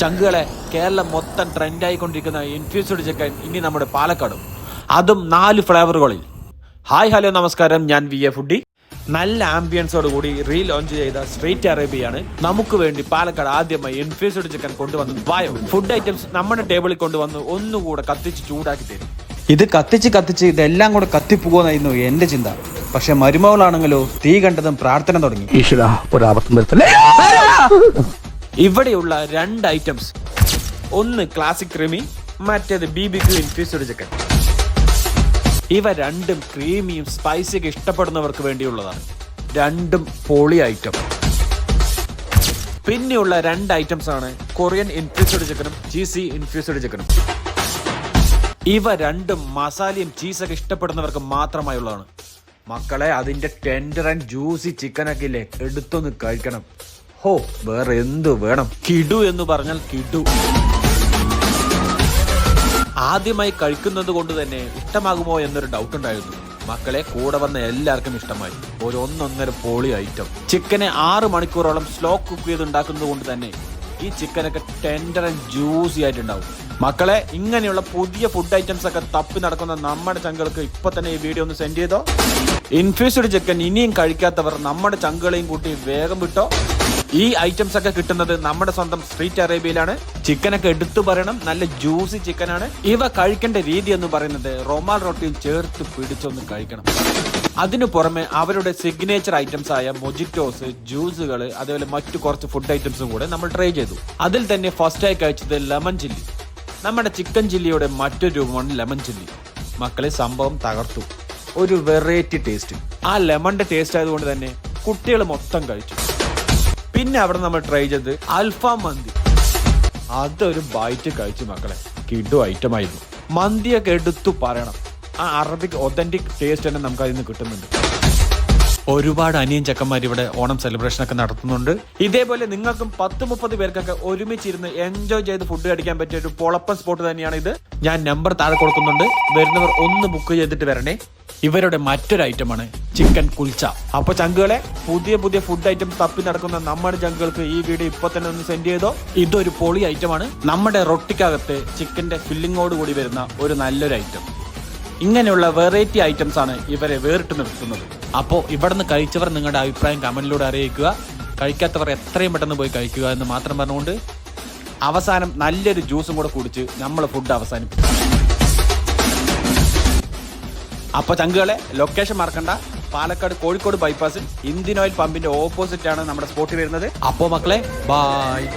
ചങ്കുകളെ കേരളം മൊത്തം ട്രെൻഡായിക്കൊണ്ടിരിക്കുന്ന infused chicken ഇനി നമ്മുടെ പാലക്കാടും. അതും നാല് ഫ്ലേവറുകളിൽ ഹായ് ഹലോ നമസ്കാരം. ഞാൻ വി എ ഫുഡി. നല്ല ആംബിയൻസോട് കൂടി റീ ലോഞ്ച് ചെയ്ത സ്ട്രീറ്റ് അറേബ്യയാണ് നമുക്ക് വേണ്ടി പാലക്കാട് ആദ്യമായി ഇൻഫ്യൂസ്ഡ് ചിക്കൻ കൊണ്ടുവന്നത്. വായോ ഫുഡ് ഐറ്റംസ് നമ്മുടെ ടേബിളിൽ കൊണ്ടുവന്ന് ഒന്നുകൂടെ കത്തിച്ച് ചൂടാക്കി തരും. ഇത് കത്തിച്ച് കത്തിച്ച് ഇതെല്ലാം കൂടെ കത്തിപ്പോകുന്നായിരുന്നു എന്റെ ചിന്ത. പക്ഷെ മരുമകളാണെങ്കിലോ തീ കണ്ടതും പ്രാർത്ഥന തുടങ്ങി. ഈശ്വര ഒരാപത്തും വരുത്തല്ലേ? ഇവിടെയുള്ള രണ്ട് ഐറ്റംസ് ഒന്ന് ക്ലാസിക് ക്രീമി മറ്റേത് B B Q infused chicken ഇവ രണ്ടും ക്രീമിയും സ്പൈസിയൊക്കെ ഇഷ്ടപ്പെടുന്നവർക്ക് വേണ്ടിയുള്ളതാണ്. രണ്ടും പോളി ഐറ്റം പിന്നെയുള്ള രണ്ട് ഐറ്റംസ് ആണ് കൊറിയൻ ഇൻഫ്യൂസ്ഡ് ചിക്കനും ചീസി ഇൻഫ്യൂസ്ഡ് ചിക്കനും ഇവ രണ്ടും മസാലയും ചീസൊക്കെ ഇഷ്ടപ്പെടുന്നവർക്ക് മാത്രമായുള്ളതാണ്. മക്കളെ അതിന്റെ ടെൻഡർ ആൻഡ് ജ്യൂസി ചിക്കനൊക്കെ ഇല്ലേ? എടുത്തൊന്ന് കഴിക്കണം. ഹോ വേറെ എന്തു വേണം? കിടു എന്ന് പറഞ്ഞാൽ കിടു. ആദ്യമായി കഴിക്കുന്നത് കൊണ്ട് തന്നെ ഇഷ്ടമാകുമോ എന്നൊരു ഡൗട്ട് ഉണ്ടായിരുന്നു. മക്കളെ കൂടെ വന്ന എല്ലാവർക്കും ഇഷ്ടമായി. ഒരു ഒന്നൊന്നര പോളി ഐറ്റം ചിക്കനെ ആറ് മണിക്കൂറോളം സ്ലോ കുക്ക് ചെയ്ത് ഉണ്ടാക്കുന്നത് കൊണ്ട് തന്നെ ഈ ചിക്കനൊക്കെ ടെൻഡർ ആൻഡ് ജ്യൂസി ആയിട്ടുണ്ടാവും. മക്കളെ ഇങ്ങനെയുള്ള പുതിയ ഫുഡ് ഐറ്റംസ് ഒക്കെ തപ്പി നടക്കുന്ന നമ്മുടെ ചങ്കുകൾക്ക് ഇപ്പൊ തന്നെ ഈ വീഡിയോ ഒന്ന് സെൻഡ് ചെയ്തോ? ഇൻഫ്യൂസ്ഡ് ചിക്കൻ ഇനിയും കഴിക്കാത്തവർ നമ്മുടെ ചങ്കുകളെയും കൂട്ടി വേഗം വിട്ടോ? ഈ ഐറ്റംസ് ഒക്കെ കിട്ടുന്നത് നമ്മുടെ സ്വന്തം സ്ട്രീറ്റ് അറേബ്യയിലാണ് ചിക്കനൊക്കെ എടുത്തു പറയണം. നല്ല ജ്യൂസി ചിക്കനാണ് ഇവ കഴിക്കേണ്ട രീതി എന്ന് പറയുന്നത് റൊമാൽ റൊട്ടിയിൽ ചേർത്ത് പിടിച്ചൊന്ന് കഴിക്കണം. അതിനു പുറമെ അവരുടെ സിഗ്നേച്ചർ ഐറ്റംസ് ആയ മൊജിറ്റോസ് ജ്യൂസുകൾ അതേപോലെ മറ്റു കുറച്ച് ഫുഡ് ഐറ്റംസും കൂടെ നമ്മൾ ട്രൈ ചെയ്തു. അതിൽ തന്നെ ഫസ്റ്റ് ആയി കഴിച്ചത് ലെമൺ ചില്ലി നമ്മുടെ ചിക്കൻ ചില്ലിയുടെ മറ്റൊരു രൂപമാണ് ലെമൺ ചില്ലി മക്കളെ സംഭവം തകർത്തു. ഒരു വെറൈറ്റി ടേസ്റ്റ് ആ ലെമണിന്റെ ടേസ്റ്റ് ആയതുകൊണ്ട് തന്നെ കുട്ടികൾ മൊത്തം കഴിച്ചു. പിന്നെ അവിടെ നമ്മൾ ട്രൈ ചെയ്ത് അൽഫാം മന്തി. അതൊരു ബൈറ്റ് കഴിച്ചു മക്കളെ കിഡു ഐറ്റം ആയിരുന്നു. മന്തിയൊക്കെ എടുത്തു പറയണം. ആ അറബിക് ഒതന്റിക് ടേസ്റ്റ് തന്നെ നമുക്ക് അതിൽ നിന്ന് കിട്ടുന്നുണ്ട്. ഒരുപാട് അനിയൻ ചെക്കന്മാർ ഇവിടെ ഓണം സെലിബ്രേഷൻ ഒക്കെ നടത്തുന്നുണ്ട്. ഇതേപോലെ നിങ്ങൾക്കും പത്ത് മുപ്പത് പേർക്കൊക്കെ ഒരുമിച്ചിരുന്ന് എൻജോയ് ചെയ്ത് ഫുഡ് കഴിക്കാൻ പറ്റിയ ഒരു പൊളപ്പൻ സ്പോട്ട് തന്നെയാണ് ഇത് ഞാൻ നമ്പർ താഴെ കൊടുക്കുന്നുണ്ട്. വരുന്നവർ ഒന്ന് ബുക്ക് ചെയ്തിട്ട് വരണേ. ഇവരുടെ മറ്റൊരു ഐറ്റമാണ് ചിക്കൻ കുൽച്ച. അപ്പൊ ചങ്കുകളെ പുതിയ പുതിയ ഫുഡ് ഐറ്റം തപ്പി നടക്കുന്ന നമ്മുടെ ചങ്കുകൾക്ക് ഈ വീഡിയോ ഇപ്പൊ തന്നെ ഒന്ന് സെൻഡ് ചെയ്തോ. ഇതൊരു പൊളി ഐറ്റമാണ് നമ്മുടെ റൊട്ടിക്കകത്ത് ചിക്കന്റെ ഫില്ലിങ്ങോട് കൂടി വരുന്ന ഒരു നല്ലൊരു ഐറ്റം ഇങ്ങനെയുള്ള വെറൈറ്റി ഐറ്റംസ് ആണ് ഇവരെ വേറിട്ട് നിർത്തുന്നത്. അപ്പോൾ ഇവിടുന്ന് കഴിച്ചവർ നിങ്ങളുടെ അഭിപ്രായം കമന്റിലൂടെ അറിയിക്കുക. കഴിക്കാത്തവർ എത്രയും പെട്ടെന്ന് പോയി കഴിക്കുക എന്ന് മാത്രം പറഞ്ഞുകൊണ്ട് അവസാനം നല്ലൊരു ജ്യൂസും കൂടെ കുടിച്ച് നമ്മൾ ഫുഡ് അവസാനിപ്പിക്കും. അപ്പൊ ചങ്കുകളെ ലൊക്കേഷൻ മറക്കണ്ട. പാലക്കാട് കോഴിക്കോട് ബൈപ്പാസിൽ ഇന്ത്യൻ ഓയിൽ പമ്പിന്റെ ഓപ്പോസിറ്റ് ആണ് നമ്മുടെ സ്പോട്ടിൽ വരുന്നത്. അപ്പോ മക്കളെ ബായ്